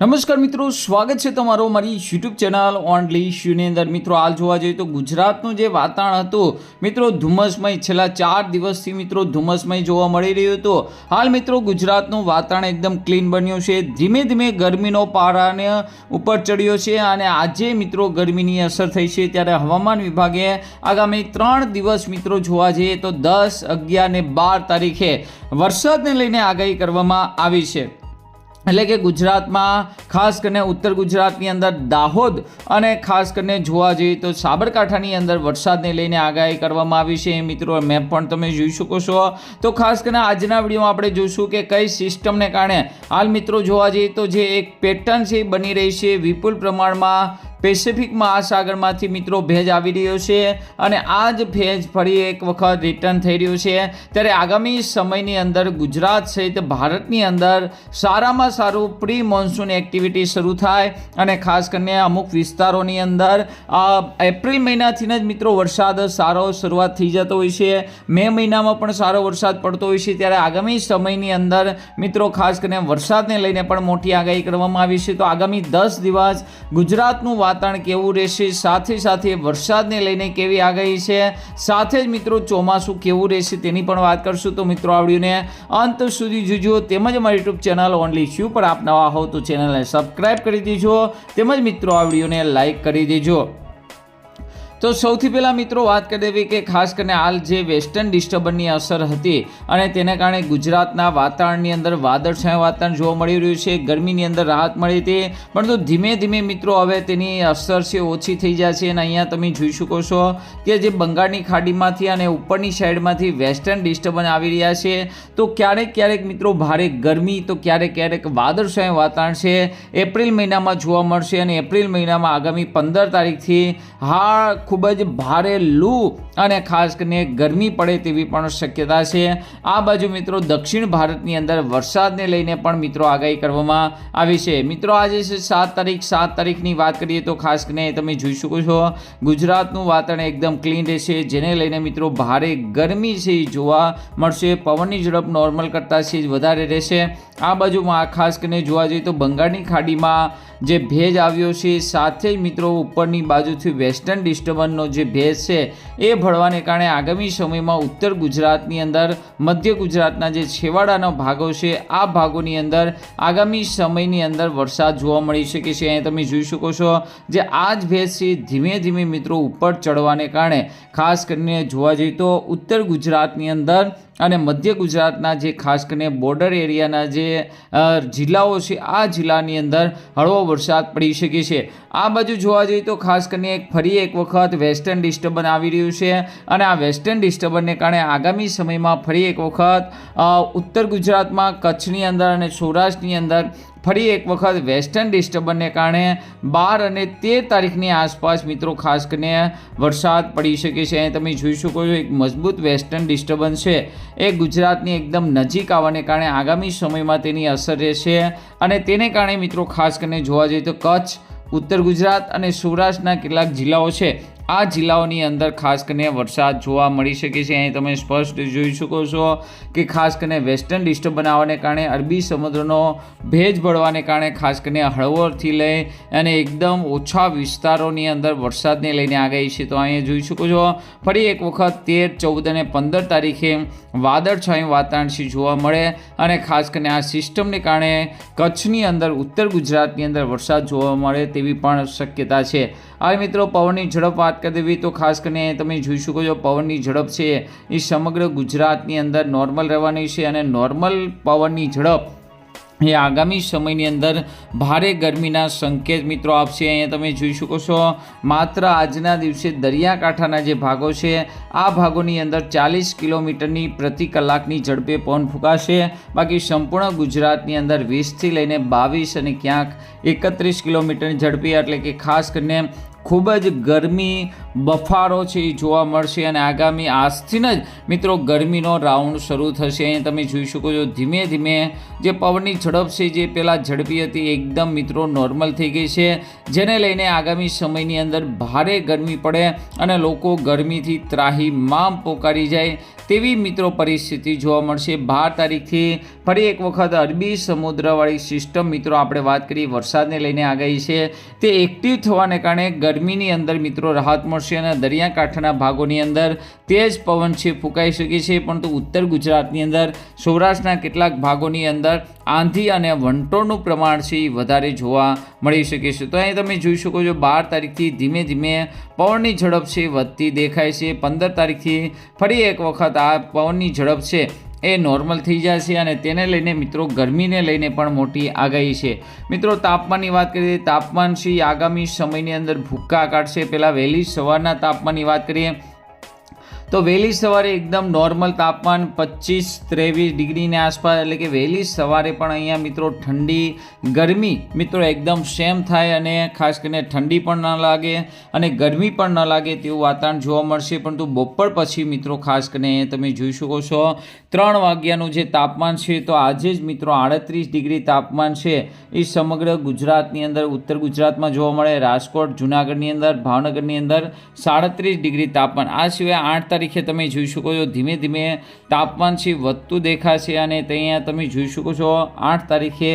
નમસ્કાર મિત્રો, સ્વાગત છે તમારો મારી યુટ્યુબ ચેનલ ઓનલી શ્યુની અંદર મિત્રો, હાલ જોવા જઈએ તો ગુજરાતનું જે વાતાવરણ હતું, મિત્રો, ધુમ્મસમય, છેલ્લા ચાર દિવસથી મિત્રો, ધુમ્મસમય જોવા મળી રહ્યું હતું. હાલ મિત્રો, ગુજરાતનું વાતાવરણ એકદમ ક્લીન બન્યું છે. ધીમે ધીમે ગરમીનો પારાને ઉપર ચડ્યો છે અને આજે મિત્રો, ગરમીની અસર થઈ છે ત્યારે હવામાન વિભાગે આગામી ત્રણ દિવસ મિત્રો જોવા જઈએ તો દસ, અગિયાર ને બાર તારીખે વરસાદને લઈને આગાહી કરવામાં આવી છે. એટલે કે ગુજરાતમાં, ખાસ કરીને ઉત્તર ગુજરાતની અંદર દાહોદ અને ખાસ કરીને જોવા જઈએ તો સાબરકાંઠાની અંદર વરસાદને લઈને આગાહી કરવામાં આવી છે. એ મિત્રો, મેપ પણ તમે જોઈ શકો છો. તો ખાસ કરીને આજના વિડીયોમાં આપણે જોઈશું કે કઈ સિસ્ટમને કારણે, હાલ મિત્રો જોવા જઈએ તો જે એક પેટર્ન છે એ બની રહી છે વિપુલ પ્રમાણમાં પેસિફિક મહાસાગરમાંથી મિત્રો ભેજ આવી રહ્યો છે અને આ જ ભેજ ફરી એક વખત રિટર્ન થઈ રહ્યું છે. ત્યારે આગામી સમયની અંદર ગુજરાત સહિત ભારતની અંદર સારામાં સારું પ્રી મોન્સૂન એક્ટિવિટી શરૂ થાય અને ખાસ કરીને અમુક વિસ્તારોની અંદર એપ્રિલ મહિનાથી જ મિત્રો વરસાદ સારો શરૂઆત થઈ જતો હોય છે. મે મહિનામાં પણ સારો વરસાદ પડતો હોય છે. ત્યારે આગામી સમયની અંદર મિત્રો ખાસ કરીને વરસાદને લઈને પણ મોટી આગાહી કરવામાં આવી છે. તો આગામી દસ દિવસ ગુજરાતનું વાતાવરણ કેવું રહેશે? સાથે સાથે વરસાદને લઈને કેવી આગાહી છે? સાથે જ મિત્રો, ચોમાસું કેવું રહેશે તેની પણ વાત કરશું. તો મિત્રો આવડીને અંત સુધી જોજો. તેમજ અમારી યુટ્યુબ ચેનલ ઓનલી શ્યુ પર આપ નવા હો તો ચેનલને સબસ્ક્રાઈબ કરી દેજો. તેમજ મિત્રો, આ વિડીયોને લાઈક કરી દેજો. તો સૌથી પહેલાં મિત્રો વાત કરી દેવી કે ખાસ કરીને હાલ જે વેસ્ટર્ન ડિસ્ટર્બન્સની અસર હતી અને તેને કારણે ગુજરાતના વાતાવરણની અંદર વાદળછાયું વાતાવરણ જોવા મળી રહ્યું છે, ગરમીની અંદર રાહત મળી હતી. પરંતુ ધીમે ધીમે મિત્રો હવે તેની અસર છે, ઓછી થઈ જાય છે અને અહીંયા તમે જોઈ શકો છો કે જે બંગાળની ખાડીમાંથી અને ઉપરની સાઈડમાંથી વેસ્ટર્ન ડિસ્ટર્બન્સ આવી રહ્યા છે. તો ક્યારેક ક્યારેક મિત્રો ભારે ગરમી, તો ક્યારેક ક્યારેક વાદળછાયું વાતાવરણ છે. એપ્રિલ મહિનામાં જોવા મળશે અને એપ્રિલ મહિનામાં આગામી પંદર તારીખથી હા ખૂબ જ ભારે લૂ અને ખાસ કરીને ગરમી પડે તેવી પણ શક્યતા છે. આ બાજુ મિત્રો દક્ષિણ ભારતની અંદર વરસાદને લઈને પણ મિત્રો આગાહી કરવામાં આવી છે. મિત્રો, આજે છે સાત તારીખ. સાત તારીખની વાત કરીએ તો ખાસ કરીને તમે જોઈ શકો છો, ગુજરાતનું વાતાવરણ એકદમ ક્લીન રહેશે, જેને લઈને મિત્રો ભારે ગરમી છે જોવા મળશે. પવનની ઝડપ નોર્મલ કરતાં છે વધારે રહેશે. આ બાજુમાં ખાસ કરીને જોવા જઈએ તો બંગાળની ખાડીમાં જે ભેજ આવ્યો છે, સાથે જ મિત્રો ઉપરની બાજુથી વેસ્ટર્ન ડિસ્ટર્બન્સનો જે ભેજ છે, એ ભળવાને કારણે આગામી સમયમાં ઉત્તર ગુજરાતની અંદર, મધ્ય ગુજરાતના જે છેવાડાના ભાગો છે, આ ભાગોની અંદર આગામી સમયની અંદર વરસાદ જોવા મળી શકે છે. અહીં તમે જોઈ શકો છો જે આ જ ભેજ છે, ધીમે ધીમે મિત્રો ઉપર ચડવાને કારણે, ખાસ કરીને જોવા જઈએ તો ઉત્તર ગુજરાતની અંદર અને મધ્ય ગુજરાતના જે ખાસ કરીને બોર્ડર એરિયાના જે જિલ્લાઓ છે, આ જિલ્લાની અંદર હળવો વરસાદ પડી શકે છે. આ બાજુ જોવા જઈએ તો ખાસ કરીને એક ફરી એક વખત વેસ્ટર્ન ડિસ્ટર્બન આવી રહ્યું છે અને આ વેસ્ટર્ન ડિસ્ટર્બનને કારણે આગામી સમયમાં ફરી એક વખત ઉત્તર ગુજરાતમાં કચ્છની અંદર અને સૌરાષ્ટ્રની અંદર ફરી એક વખત વેસ્ટર્ન ડિસ્ટર્બન્સને કારણે બાર અને તેર તારીખની આસપાસ મિત્રો ખાસ કરીને વરસાદ પડી શકે છે. તમે જોઈ શકો છો એક મજબૂત વેસ્ટર્ન ડિસ્ટર્બન્સ છે. એ ગુજરાતની એકદમ નજીક આવવાને કારણે આગામી સમયમાં તેની અસર રહેશે અને તેને કારણે મિત્રો ખાસ કરીને જોવા જઈએ તો કચ્છ, ઉત્તર ગુજરાત અને સૌરાષ્ટ્રના કેટલાક જિલ્લાઓ છે આ જિલ્લાઓની અંદર ખાસ કરીને વરસાદ જોવા મળી શકે છે. અહીં તમે સ્પષ્ટ જોઈ શકો છો કે ખાસ કરીને વેસ્ટર્ન ડિસ્ટર્બ બનાવવાને કારણે, અરબી સમુદ્રનો ભેજ ભળવાને કારણે ખાસ કરીને હળવોથી લઈ અને એકદમ ઓછા વિસ્તારોની અંદર વરસાદને લઈને આગાહી છે. તો અહીંયા જોઈ શકો છો, ફરી એક વખત તેર, ચૌદ અને પંદર તારીખે વાદળછાયું વાતાવરણ છે જોવા મળે અને ખાસ કરીને આ સિસ્ટમને કારણે કચ્છની અંદર, ઉત્તર ગુજરાતની અંદર વરસાદ જોવા મળે તેવી પણ શક્યતા છે. હવે મિત્રો, પવનની ઝડપ વાત કરી દેવી તો ખાસ કરીને તમે જોઈ શકો છો, પવનની ઝડપ છે એ સમગ્ર ગુજરાતની અંદર નોર્મલ રહેવાની છે અને નોર્મલ પવનની ઝડપ એ આગામી સમયની અંદર ભારે ગરમીના સંકેત મિત્રો આપશે. અહીંયા તમે જોઈ શકો છો, માત્ર આજના દિવસે દરિયાકાંઠાના જે ભાગો છે, આ ભાગોની અંદર ચાલીસ કિલોમીટરની પ્રતિ કલાકની ઝડપે પવન ફૂંકાશે. બાકી સંપૂર્ણ ગુજરાતની અંદર વીસથી લઈને બાવીસ અને ક્યાંક એકત્રીસ કિલોમીટરની ઝડપે, એટલે કે ખાસ કરીને ખૂબ જ ગરમી બફારો છે એ જોવા મળશે અને આગામી આજથી જ મિત્રો ગરમીનો રાઉન્ડ શરૂ થશે. અહીં તમે જોઈ શકો છો ધીમે ધીમે જે પવનની ઝડપ છે જે પહેલાં ઝડપી હતી એકદમ મિત્રો નોર્મલ થઈ ગઈ છે. જેને લઈને આગામી સમયની અંદર ભારે ગરમી પડે અને લોકો ગરમીથી ત્રાહીમામ પોકારી જાય તેવી મિત્રો પરિસ્થિતિ જોવા મળશે. બાર તારીખથી ફરી એક વખત અરબી સમુદ્રવાળી સિસ્ટમ મિત્રો, આપણે વાત કરીએ વરસાદને લઈને આગાહી છે. તે એક્ટિવ થવાને કારણે ગરમીની અંદર મિત્રો રાહત મળશે અને દરિયાકાંઠાના ભાગોની અંદર તેજ પવન છે, ફૂંકાઈ શકે છે. પરંતુ ઉત્તર ગુજરાતની અંદર, સૌરાષ્ટ્રના કેટલાક ભાગોની અંદર આંધી અને વંટોળનું પ્રમાણ છે, એ વધારે જોવા મળી શકે છે. તો અહીં તમે જોઈ શકો છો, બાર તારીખથી ધીમે ધીમે પવનની ઝડપ છે, વધતી દેખાય છે. પંદર તારીખથી ફરી એક વખત આ પવનની ઝડપ છે. એ નોર્મલ થઈ જશે અને તેને લઈને મિત્રો ગરમીને લઈને પણ મોટી આગાહી છે. મિત્રો, તાપમાનની વાત કરીએ, તાપમાન છે આગામી સમયની અંદર ભૂક્કા કાઢશે. પહેલાં વહેલી સવારના તાપમાનની વાત કરીએ તો વહેલી સવારે એકદમ નોર્મલ તાપમાન પચીસ ત્રેવીસ ડિગ્રીની આસપાસ, એટલે કે વહેલી સવારે પણ અહીંયા મિત્રો ઠંડી, ગરમી મિત્રો એકદમ સેમ થાય અને ખાસ કરીને ઠંડી પણ ન લાગે અને ગરમી પણ ન લાગે તેવું વાતાવરણ જોવા મળશે. પરંતુ બપોર પછી મિત્રો ખાસ કરીને તમે જોઈ શકો છો, ત્રણ વાગ્યાનું જે તાપમાન છે તો આજે જ મિત્રો આડત્રીસ ડિગ્રી તાપમાન છે. એ સમગ્ર ગુજરાતની અંદર, ઉત્તર ગુજરાતમાં જોવા મળે, રાજકોટ, જુનાગઢની અંદર, ભાવનગરની અંદર સાડત્રીસ ડિગ્રી તાપમાન. આ સિવાય આઠ તારીખે તમે જોઈ શકો છો. ધીમે ધીમે તાપમાન છે, વધતું દેખાશે અને ત્યાં તમે જોઈ શકો છો. આઠ તારીખે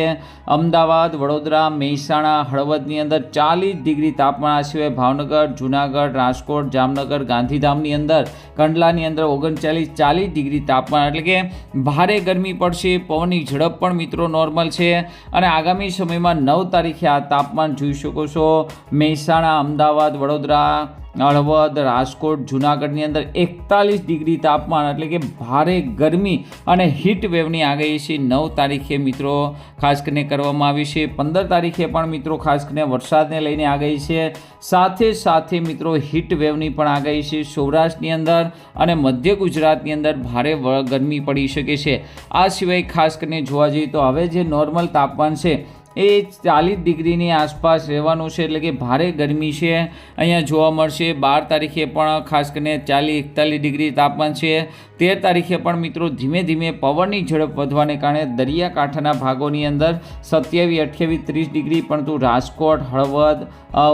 અમદાવાદ, વડોદરા, મહેસાણા, હળવદની અંદર ચાલીસ ડિગ્રી તાપમાન સિવાય ભાવનગર, જુનાગઢ, રાજકોટ, જામનગર, ગાંધીધામની અંદર, કંડલાની અંદર ઓગણચાલીસ ચાલીસ ડિગ્રી તાપમાન. એટલે કે ભારે ગરમી પડશે, પવનની ઝડપ પણ મિત્રો નોર્મલ છે. અને આગામી સમયમાં નવ તારીખે આ તાપમાન જોઈ શકો છો. મહેસાણા, અમદાવાદ, વડોદરા હળવદ રાજકોટ, જુનાગઢની અંદર એકતાલીસ ડિગ્રી તાપમાન, એટલે કે ભારે ગરમી અને હીટ વેવની આગાહી છે. નવ તારીખે મિત્રો ખાસ કરીને કરવામાં આવી છે. પંદર તારીખે પણ મિત્રો ખાસ કરીને વરસાદને લઈને આગાહી છે. સાથે સાથે મિત્રો હીટ વેવની પણ આગાહી છે. સૌરાષ્ટ્રની અંદર અને મધ્ય ગુજરાતની અંદર ભારે ગરમી પડી શકે છે. આ સિવાય ખાસ કરીને જોવા જઈએ તો હવે જે નોર્મલ તાપમાન છે એ ચાલીસ ડિગ્રીની આસપાસ રહેવાનું છે, એટલે કે ભારે ગરમી છે. અહીંયા જોવા મળશે, બાર તારીખે પણ ખાસ કરીને ચાલીસ, એકતાલીસ ડિગ્રી તાપમાન છે. તેર તારીખે પણ મિત્રો ધીમે ધીમે પવનની ઝડપ વધવાને કારણે દરિયાકાંઠાના ભાગોની અંદર સત્યાવીસ, અઠ્યાવીસ, ત્રીસ ડિગ્રી પરંતુ રાજકોટ, હળવદ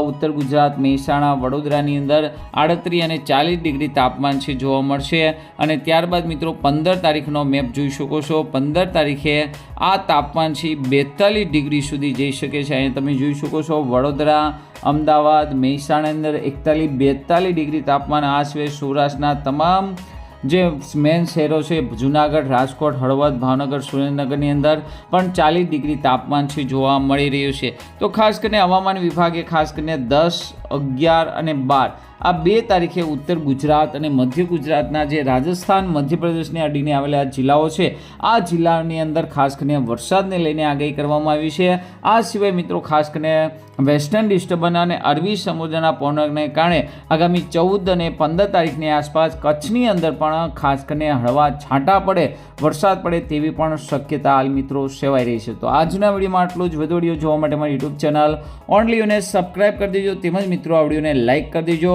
ઉત્તર ગુજરાત, મહેસાણા, વડોદરાની અંદર આડત્રીસ અને ચાલીસ ડિગ્રી તાપમાન છે જોવા મળશે. અને ત્યારબાદ મિત્રો પંદર તારીખનો મેપ જોઈ શકો છો. પંદર તારીખે આ તાપમાન છે બેતાલીસ ડિગ્રી સુધી જઈ શકે છે. અહીંયા તમે જોઈ શકો છો વડોદરા, અમદાવાદ મહેસાણાની અંદર એકતાલીસ, બેતાલીસ ડિગ્રી તાપમાન આ સિવાય સૌરાષ્ટ્રના તમામ જે મેન શહેરો છે, જુનાગઢ, રાજકોટ, હળવદ, ભાવનગર, સુરેન્દ્રનગરની અંદર પણ ચાલીસ ડિગ્રી તાપમાન છે જોવા મળી રહ્યું છે. તો ખાસ કરીને હવામાન વિભાગે ખાસ કરીને દસ, અગિયાર અને બાર આ બે તારીખે ઉત્તર ગુજરાત અને મધ્ય ગુજરાતના જે રાજસ્થાન, મધ્યપ્રદેશને અડીને આવેલા જિલ્લાઓ છે, આ જિલ્લાની અંદર ખાસ કરીને વરસાદને લઈને આગાહી કરવામાં આવી છે. આ સિવાય મિત્રો ખાસ કરીને વેસ્ટર્ન ડિસ્ટર્બન્સ અને અરબી સમુદ્રના પવનને કારણે આગામી ચૌદ અને પંદર તારીખની આસપાસ કચ્છની અંદર પણ ખાસ કરીને હળવા છાંટા પડે, વરસાદ પડે તેવી પણ શક્યતા હાલ મિત્રો સેવાઈ રહી છે. તો આજના વિડીયોમાં આટલું જ. વધુ વીડિયો જોવા માટે મારી યુટ્યુબ ચેનલ ઓનલી યુને સબસ્ક્રાઈબ કરી દેજો. તેમજ મિત્રો આ વિડીયોને લાઇક કરી દેજો.